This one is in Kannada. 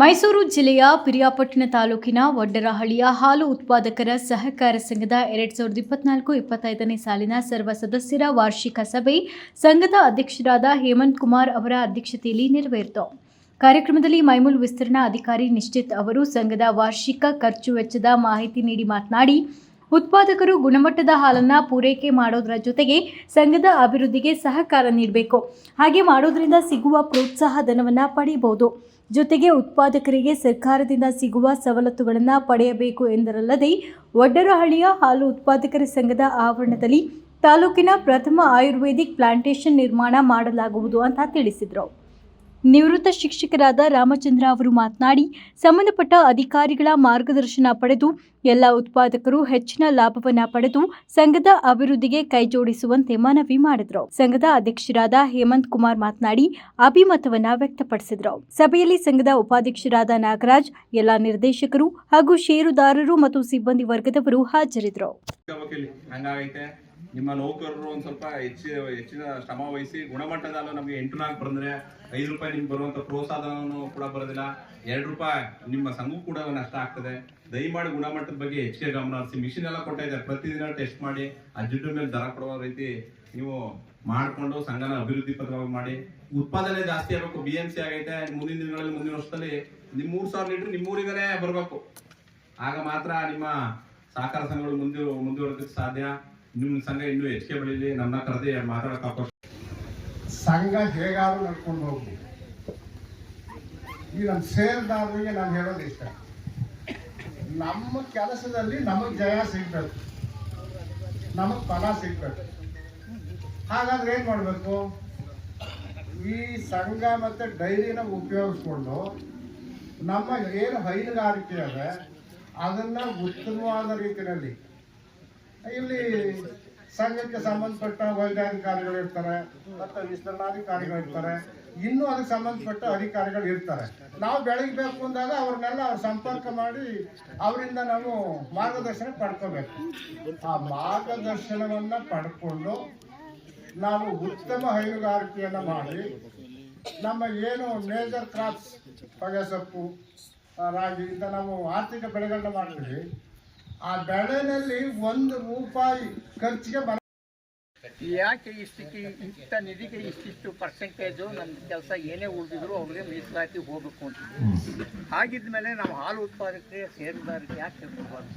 ಮೈಸೂರು ಜಿಲ್ಲೆಯ ಪಿರಿಯಾಪಟ್ಟಣ ತಾಲೂಕಿನ ವಡ್ಡರಹಳ್ಳಿಯ ಹಾಲು ಉತ್ಪಾದಕರ ಸಹಕಾರ ಸಂಘದ ಎರಡ್ ಸಾವಿರದ ಇಪ್ಪತ್ನಾಲ್ಕು ಇಪ್ಪತ್ತೈದನೇ ಸಾಲಿನ ಸರ್ವ ಸದಸ್ಯರ ವಾರ್ಷಿಕ ಸಭೆ ಸಂಘದ ಅಧ್ಯಕ್ಷರಾದ ಹೇಮಂತ್ ಕುಮಾರ್ ಅವರ ಅಧ್ಯಕ್ಷತೆಯಲ್ಲಿ ನೆರವೇರಿತು. ಕಾರ್ಯಕ್ರಮದಲ್ಲಿ ಮೈಮೂಲ್ ವಿಸ್ತರಣಾ ಅಧಿಕಾರಿ ನಿಶ್ಚಿತ್ ಅವರು ಸಂಘದ ವಾರ್ಷಿಕ ಖರ್ಚು ವೆಚ್ಚದ ಮಾಹಿತಿ ನೀಡಿ ಮಾತನಾಡಿ, ಉತ್ಪಾದಕರು ಗುಣಮಟ್ಟದ ಹಾಲನ್ನು ಪೂರೈಕೆ ಮಾಡೋದರ ಜೊತೆಗೆ ಸಂಘದ ಅಭಿವೃದ್ಧಿಗೆ ಸಹಕಾರ ನೀಡಬೇಕು. ಹಾಗೆ ಮಾಡೋದರಿಂದ ಸಿಗುವ ಪ್ರೋತ್ಸಾಹ ಧನವನ್ನು ಪಡೆಯಬಹುದು ಜೊತೆಗೆ ಉತ್ಪಾದಕರಿಗೆ ಸರ್ಕಾರದಿಂದ ಸಿಗುವ ಸವಲತ್ತುಗಳನ್ನು ಪಡೆಯಬೇಕು ಎಂದರಲ್ಲದೆ ಒಡ್ಡರಹಳ್ಳಿಯ ಹಾಲು ಉತ್ಪಾದಕರ ಸಂಘದ ಆವರಣದಲ್ಲಿ ತಾಲೂಕಿನ ಪ್ರಥಮ ಆಯುರ್ವೇದಿಕ್ ಪ್ಲಾಂಟೇಶನ್ ನಿರ್ಮಾಣ ಮಾಡಲಾಗುವುದು ಅಂತ ತಿಳಿಸಿದರು. ನಿವೃತ್ತ ಶಿಕ್ಷಕರಾದ ರಾಮಚಂದ್ರ ಅವರು ಮಾತನಾಡಿ, ಸಂಬಂಧಪಟ್ಟ ಅಧಿಕಾರಿಗಳ ಮಾರ್ಗದರ್ಶನ ಪಡೆದು ಎಲ್ಲ ಉತ್ಪಾದಕರು ಹೆಚ್ಚಿನ ಲಾಭವನ್ನ ಪಡೆದು ಸಂಘದ ಅಭಿವೃದ್ಧಿಗೆ ಕೈಜೋಡಿಸುವಂತೆ ಮನವಿ ಮಾಡಿದರು. ಸಂಘದ ಅಧ್ಯಕ್ಷರಾದ ಹೇಮಂತ್ ಕುಮಾರ್ ಮಾತನಾಡಿ, ಅಭಿಮತವನ್ನ ವ್ಯಕ್ತಪಡಿಸಿದರು. ಸಭೆಯಲ್ಲಿ ಸಂಘದ ಉಪಾಧ್ಯಕ್ಷರಾದ ನಾಗರಾಜ್, ಎಲ್ಲ ನಿರ್ದೇಶಕರು ಹಾಗೂ ಷೇರುದಾರರು ಮತ್ತು ಸಿಬ್ಬಂದಿ ವರ್ಗದವರು ಹಾಜರಿದ್ದರು. ನಿಮ್ಮ ನೌಕರರು ಒಂದ್ ಸ್ವಲ್ಪ ಹೆಚ್ಚಿ, ಹೆಚ್ಚಿನ ಶ್ರಮ ವಹಿಸಿ ಗುಣಮಟ್ಟದ ಹಾಲು ನಮಗೆ ಎಂಟು ನಾಲ್ಕು ಬಂದ್ರೆ ಐದು ರೂಪಾಯಿ ನಿಮ್ಗೆ ಬರುವಂತ ಪ್ರೋತ್ಸಾಹನೂ ಕೂಡ ಬರೋದಿಲ್ಲ. ಎರಡು ರೂಪಾಯಿ ನಿಮ್ಮ ಸಂಘ ಕೂಡ ನಷ್ಟ ಆಗ್ತದೆ. ದಯಮಾಡಿ ಗುಣಮಟ್ಟದ ಬಗ್ಗೆ ಹೆಚ್ಚಿಗೆ ಗಮನ ಹರಿಸಿ. ಮಿಷಿನ್ ಎಲ್ಲ ಕೊಟ್ಟ ಇದ್ದಾರೆ. ಪ್ರತಿದಿನ ಟೆಸ್ಟ್ ಮಾಡಿ, ಆ ಜಿಡ್ಡು ಮೇಲೆ ದರ ಕೊಡುವ ರೀತಿ ನೀವು ಮಾಡಿಕೊಂಡು ಸಂಘನ ಅಭಿವೃದ್ಧಿ ಪರವಾಗಿ ಮಾಡಿ. ಉತ್ಪಾದನೆ ಜಾಸ್ತಿ ಆಗಬೇಕು. ಬಿ ಎಂ ಸಿ ಆಗೈತೆ. ಮುಂದಿನ ದಿನಗಳಲ್ಲಿ, ಮುಂದಿನ ವರ್ಷದಲ್ಲಿ ನಿಮ್ ಮೂರು ಸಾವಿರ ಲೀಟರ್ ನಿಮ್ಮೂರಿಗನೇ ಬರಬೇಕು. ಆಗ ಮಾತ್ರ ನಿಮ್ಮ ಸಹಕಾರ ಸಂಘಗಳು ಮುಂದೆ ಮುಂದುವರೆದಕ್ಕೆ ಸಾಧ್ಯ. ನಿಮ್ಮ ಸಂಘ ಇನ್ನೂ ಹೆಚ್ಚಿಗೆ ಬೆಳೀಲಿ ನನ್ನ ಕರೆದಿ ಮಾತಾಡಕ್ಕೆ ಸಂಘ ಹೇಗಾದ್ರೂ ನಡ್ಕೊಂಡು ಹೋಗ್ಲಿ. ಈ ನಮ್ಮ ಸೇರ್ದಾರರಿಗೆ ನಾನು ಹೇಳೋದು ಇಷ್ಟ. ನಮ್ಮ ಕೆಲಸದಲ್ಲಿ ನಮಗೆ ಜಯ ಸಿಗ್ಬೇಕು. ನಮಗೆ ಫಲ ಸಿಗ್ಬೇಕು. ಹಾಗಾದ್ರೆ ಏನ್ ಮಾಡಬೇಕು? ಈ ಸಂಘ ಮತ್ತೆ ಡೈರಿನ ಉಪಯೋಗಿಸ್ಕೊಂಡು ನಮ್ಮ ಏನು ಹೈನುಗಾರಿಕೆ ಅದ ಅದನ್ನ ಉತ್ತಮವಾದ ರೀತಿಯಲ್ಲಿ ಇಲ್ಲಿ ಸಂಘಕ್ಕೆ ಸಂಬಂಧಪಟ್ಟ ವೈದ್ಯಾಧಿಕಾರಿಗಳು ಇರ್ತಾರೆ, ಮತ್ತೆ ವಿಸ್ತರಣಾಧಿಕಾರಿಗಳು ಇರ್ತಾರೆ ಇನ್ನೂ ಅದಕ್ಕೆ ಸಂಬಂಧಪಟ್ಟ ಅಧಿಕಾರಿಗಳು ಇರ್ತಾರೆ. ನಾವು ಬೆಳಗ್ಬೇಕು ಅಂದಾಗ ಅವ್ರನ್ನೆಲ್ಲ ಅವ್ರು ಸಂಪರ್ಕ ಮಾಡಿ ಅವರಿಂದ ನಾವು ಮಾರ್ಗದರ್ಶನ ಪಡ್ಕೋಬೇಕು. ಆ ಮಾರ್ಗದರ್ಶನವನ್ನ ಪಡ್ಕೊಂಡು ನಾವು ಉತ್ತಮ ಹೈನುಗಾರಿಕೆಯನ್ನ ಮಾಡಿ, ನಮ್ಮ ಏನು ಮೇಜರ್ ಕ್ರಾಪ್ಸ್ ಹೊಗೆ ಸೊಪ್ಪು ರಾಗಿ, ಇಂಥ ನಾವು ಆರ್ಥಿಕ ಬೆಳೆಗಳನ್ನ ಮಾಡ್ತೀವಿ. ಆ ಬೆಳೆನಲ್ಲಿ ಒಂದು ರೂಪಾಯಿ ಖರ್ಚಿಗೆ ಬರ ಯಾಕೆ ಇಷ್ಟಕ್ಕೆ ಇಂಥ ನಿಧಿಗೆ ಇಷ್ಟಿಷ್ಟು ಪರ್ಸೆಂಟೇಜು ನಮ್ಮ ಕೆಲಸ ಏನೇ ಉಳಿದಿದ್ರು ಅವ್ರಿಗೆ ಮೀಸಲಾತಿ ಹೋಗಬೇಕು ಅಂತ. ಹಾಗಿದ್ಮೇಲೆ ನಾವು ಹಾಲು ಉತ್ಪಾದಕರಿಗೆ ಸೇರಿದಾರಿಗೆ ಯಾಕೆ ತಿಳ್ಕೊಬಾರ್ದು